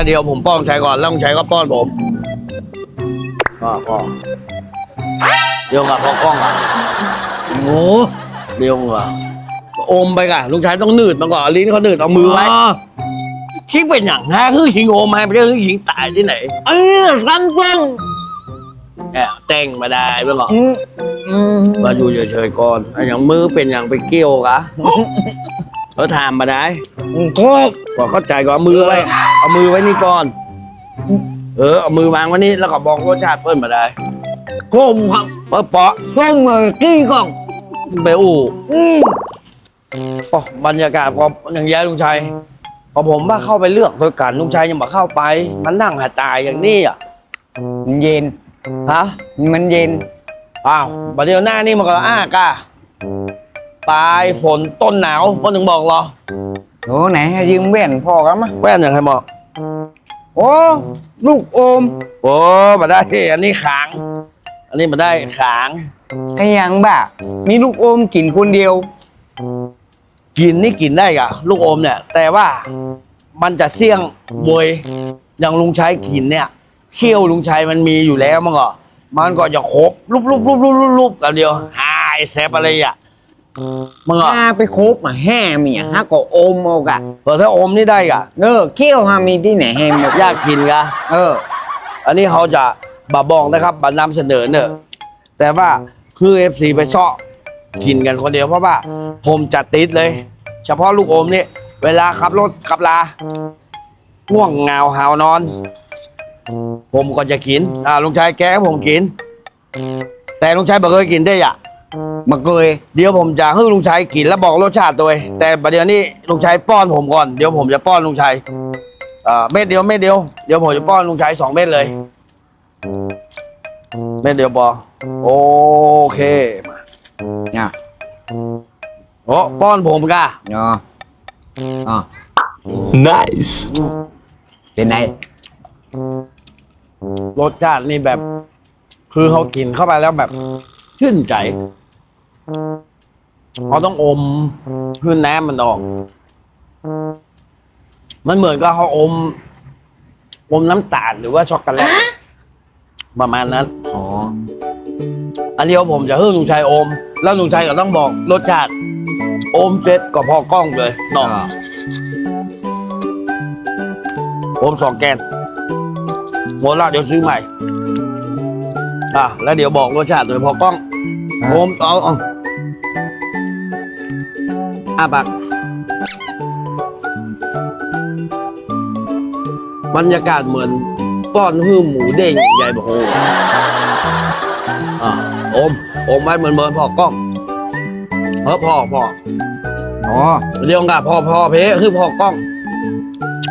แล้วเดี๋ยวผมป้อนลุงชัยก่อนแล้วลุงชัยก็ป้อนผมพ่อพ่อเดี๋ยวกับพ่อกล้องอะโอ้เดี๋ยวอะอมไปก่ะลุงชัยต้องหนืดมาก่อนลิ้นเขาหนืดเอามือไว้คิดเป็นอย่างฮะคือหิงโอมให้ไม่ใช่คือหิงตายที่ไหน เออรันฟังแอบแต่งมาได้เพื่อนก่อนอืมอืมมาอยู่เฉยๆก่อนอันอย่างมือเป็นอย่างไปเกี่ยวกะเขาถามมาได้ก็ก่อนเข้าใจก่อนเอามือไว้ เอามือไว้นี่ก่อน เออ เอามือวางไว้นี่แล้วก็บอกรสชาติเพิ่นมาได้ก้มครับเปิดเปาะก้มเลยกี้กล่องไปอู้อืมโอ้บรรยากาศพออย่างแย่ลุงชัยพอผมว่าเข้าไปเลือกโดยการลุงชัยยังมาเข้าไป มันนั่งหาตายอย่างนี้อะมันเย็นฮะมันเย็นอ้าวบัดเดี๋ยวหน้านี่มันก็อ้ากะปลายฝนต้นหนาวพ่อถึงบอกเหรอโอ้ไหนให้ยืมแว่นพ่อกันมะแว่นอย่างไรบอก โอ้ ลูกโอม โอ้มาได้ อันนี้ขาง อันนี้มาได้ขางไอ้ยังบ้ามีลูกโอมกินคนเดียว กินนี่กินได้กะลูกอมเนี่ย แต่ว่ามันจะเสี่ยงบวยอย่างลุงชัยกินเนี่ย เขี้ยวลุงชัยมันมีอยู่แล้วมั้งก็มันก็จะครบรูปรูปรูปรูปรูปรูปกันเดียวหายแซบอะไรอะ มึงอะถ้าไปคบมาแห่มีอะฮะก็โอมเอากะเออถ้าอมนี่ได้กะเออเขี้ยวฮามีที่ไหนแห่หมดยากกินกะเออ อันนี้เขาจะบาบอกนะครับบานำเสนอเนอะแต่ว่าคือเอฟซีไปเชาะกินกันคนเดียวเพราะว่าผมจะติดเลย เฉพาะลูกอมนี่เวลาขับรถขับลาง่วงเหงาหาวนอน ผมก็จะกินอ่าลุงชายแกให้ผมกิน แต่ลุงชายบอกเคยกินได้อะ มาเกยเดี๋ยวผมจะให้ลุงชายกินแล้วบอกรสชาติตัวเองแต่ประเดี๋ยวนี้ลุงชายป้อนผมก่อนเดี๋ยวผมจะป้อนลุงชายอ่าเม็ดเดียวเม็ดเดียวเดี๋ยวผมจะป้อนลุงชายสองเม็ดเลย เม็ดเดียวพอโอเคมาเนี่ยโอ้ป้อนผมกะเนาะอ๋อ Nice. เป็นไงรสชาตินี่แบบ คือเขากินเข้าไปแล้วแบบ ชื่นใจ เขาต้องอมคือน้ำมันออก มันเหมือนกับเขาอม อมน้ำตาลหรือว่าช็อกโกแลตประมาณนั้น อ๋อ อันเดียวผมจะให้ลุงชัยอม แล้วลุงชัยก็ต้องบอกรสชาติ อมเสร็จก็พอกล้องเลยเนาะอ่าอมสองแกนหมดละเดี๋ยวซื้อใหม่ อะ แล้วเดี๋ยวบอกรสชาติโดยพอกล้อง อมเอาเอาอาปากบรรยากาศเหมือนป้อนหื้มหมูเด้งใหญ่บอกโอ้อะอมอมไว้เหมือนเหมือนพอกล้องเออพ่อพ่ออ๋อเรียกกับพ่อพ่อเพคือพ่อกล้อง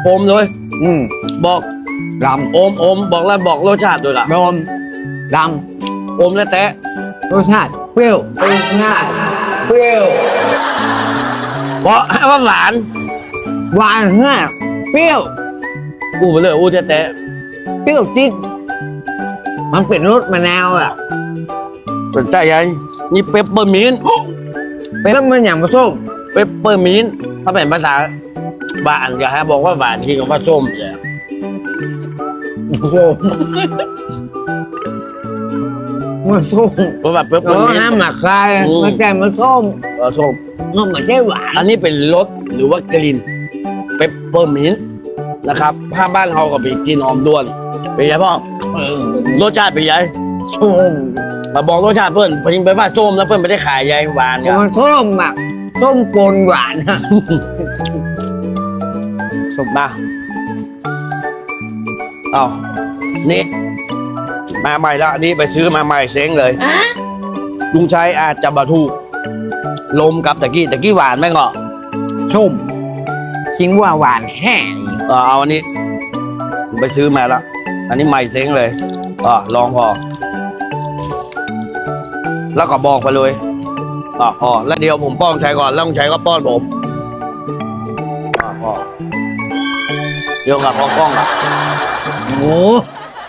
อมเลยอืมบอกลอมอมบอกแล้วบอกรสชาติด้วยล่ะำโดมลอมแล้วแตะำ รสชาติเปรี้ยวรสชาติเปรี้ยวเพราะว่าหวานหวานมากเปรี้ยวกูไปเลยอู้แตะแตะเปรี้ยวจิ๊ดมันเป็นรสมะนาวอะสนใจยังนี่เปปเปอร์มินต์เป็นแล้วมันอย่างผสมเปปเปอร์มินต์ถ้าเป็นภาษาบ้านก็ฮะบอกว่าหวานที่กับว่าส้มเนี่ยผสม มันส้มเพราะว่าเปปเปเออร์อมินต์น้ำหมักคายอืมมันแกมันส้มเออส้มมันไม่ใช่หวานอันนี้เป็นรสหรือว่ากลิ่นเปปเปอร์มินต์นะครับถ้าบ้านเขาก็เป็นกลิ่นหอมด้วนเป็นไงพ่อเออรสชาติเป็นไงส้มมาบอกรสชาติเพื่อนเพิ่นไปว่าส้มแล้วเพื่อนไม่ได้ขายใยหวานเนี่ยมันส้มแบบส้มปนหวานฮะสุกมาเอานี่ มาใหม่แล้วอันนี้ไปซื้อมาใหม่เซ้งเลยลุงชัยอาจจะบรรทุกลมกับตะกี้ตะกี้หวานไหมงเหรอส้มคิงว่าหวานแห้งเออเอาอันนี้ผมไปซื้อมาแล้วอันนี้ใหม่เซ้งเลยอ่าลองพอ แล้วก็บอกไปเลยอ่าพอแล้วเดี๋ยวผมป้อนลุงชัยก่อนแล้วลุงชัยก็ป้อนผมอ่าพอเดี๋ยวกับพอกล้องอะโอ้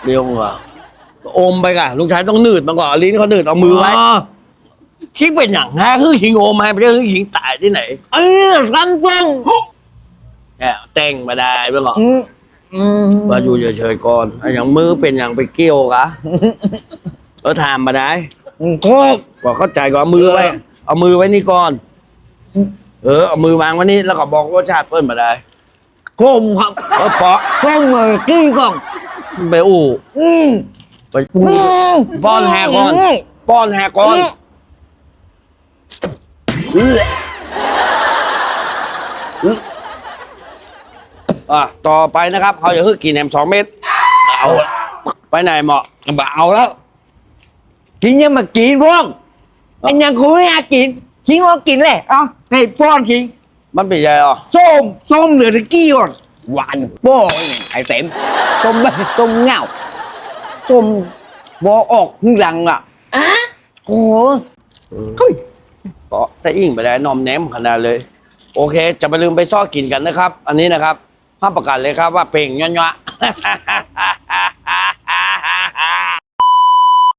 เดี๋ยวอะ อมไปก่ะลุงชัยต้องหนืดมาก่อนเอาลิ้นเขาหนืดเอามือไว้คิดเป็นอย่างฮะคือหิงโอมให้ไม่ใช่คือหิงตายที่ไหนเออรันฟังแอบแต่งมาได้เพื่อนก่อนอืมอืมว่าอยู่เฉยๆก่อนไอ้อย่างมือเป็นอย่างไปเกี่ยวกะเออถามมาได้โคกบอกเข้าใจก่อนเอามือไว้เอามือไว้นี่ก่อน เออเอามือวางไว้นี่แล้วก็บอกรสชาติเพิ่นมาได้คมครับเออเปาะคมเลยกี้ก่อนไปอู้อืม ไปป้อนแหกก่อนป้อนแหกก่อนเอื้ออื้ออะต่อไปนะครับเขาจะฮึกกินแหนมสองเม็ดเอาละไปไหนเหมาะบ่เอาแล้ว กินยังมากินพ่องอันยังคุยอยากกินทิ้งว่ากินเลยเอ้าให้ป้อนทิ้งมันเป็นยังไงอะส้มส้มเหลือตะกี้ก่อนหวานโป้ยไอ้เต็มส้มแบบส้มเงา ส้มบอออกข้างหลังอะโอ้โหเฮ้ยเปาะแต่อิ่งไปได้นอมแนมขนาดเลย โอเค จะไปลืมไปซ่อกินกันนะครับ อันนี้นะครับห้ามประกาศเลยครับว่าเป่งย้อนๆ